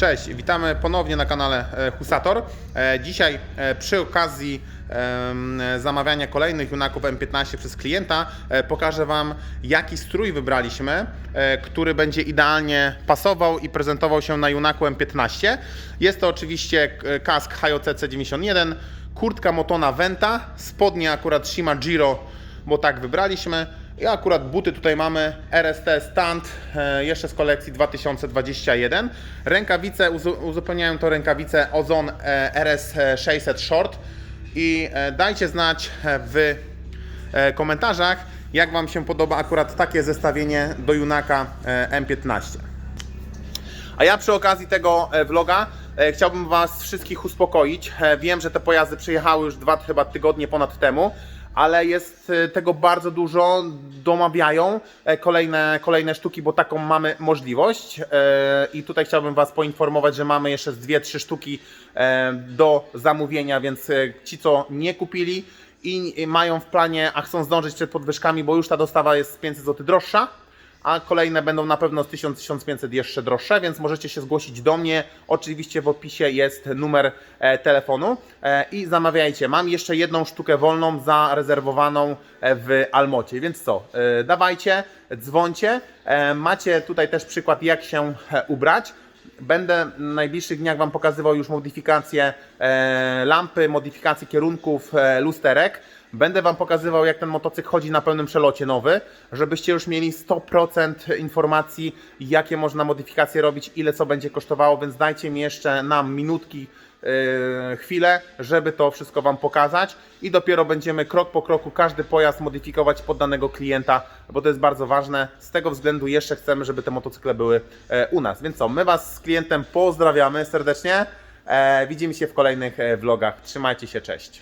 Cześć, witamy ponownie na kanale e, Husator. E, Dzisiaj e, przy okazji zamawiania kolejnych Junaków M15 przez klienta pokażę Wam jaki strój wybraliśmy, który będzie idealnie pasował i prezentował się na Junaku M15. Jest to oczywiście kask HOC C91, kurtka Motona Venta, spodnie akurat Shima Giro, bo tak wybraliśmy. I akurat buty tutaj mamy RST Stand, e, jeszcze z kolekcji 2021. Rękawice, uzu- uzupełniają to rękawice Ozon e, RS600 Short. I e, dajcie znać w komentarzach, jak Wam się podoba akurat takie zestawienie do Junaka e, M15. A ja przy okazji tego vloga chciałbym Was wszystkich uspokoić. Wiem, że te pojazdy przyjechały już dwa chyba tygodnie ponad temu, ale jest e, tego bardzo dużo. Domawiają e, kolejne, kolejne sztuki, bo taką mamy możliwość. E, I tutaj chciałbym Was poinformować, że mamy jeszcze z dwie, trzy sztuki e, do zamówienia, więc ci, co nie kupili i mają w planie, a chcą zdążyć przed podwyżkami, bo już ta dostawa jest 500 zł droższa a kolejne będą na pewno z 1000-1500 jeszcze droższe, więc możecie się zgłosić do mnie. Oczywiście w opisie jest numer e, telefonu e, i zamawiajcie. Mam jeszcze jedną sztukę wolną zarezerwowaną e, w Almocie, więc co? Dawajcie, dzwońcie. Macie tutaj też przykład jak się ubrać. Będę w najbliższych dniach Wam pokazywał już modyfikacje lampy, modyfikacje kierunków lusterek. Będę Wam pokazywał, jak ten motocykl chodzi na pełnym przelocie nowy, żebyście już mieli 100% informacji, jakie można modyfikacje robić, ile co będzie kosztowało, więc dajcie mi jeszcze nam minutki, yy, chwilę, żeby to wszystko Wam pokazać i dopiero będziemy krok po kroku każdy pojazd modyfikować pod danego klienta, bo to jest bardzo ważne. Z tego względu jeszcze chcemy, żeby te motocykle były e, u nas. Więc co, my Was z klientem pozdrawiamy serdecznie. E, widzimy się w kolejnych e, vlogach. Trzymajcie się, cześć.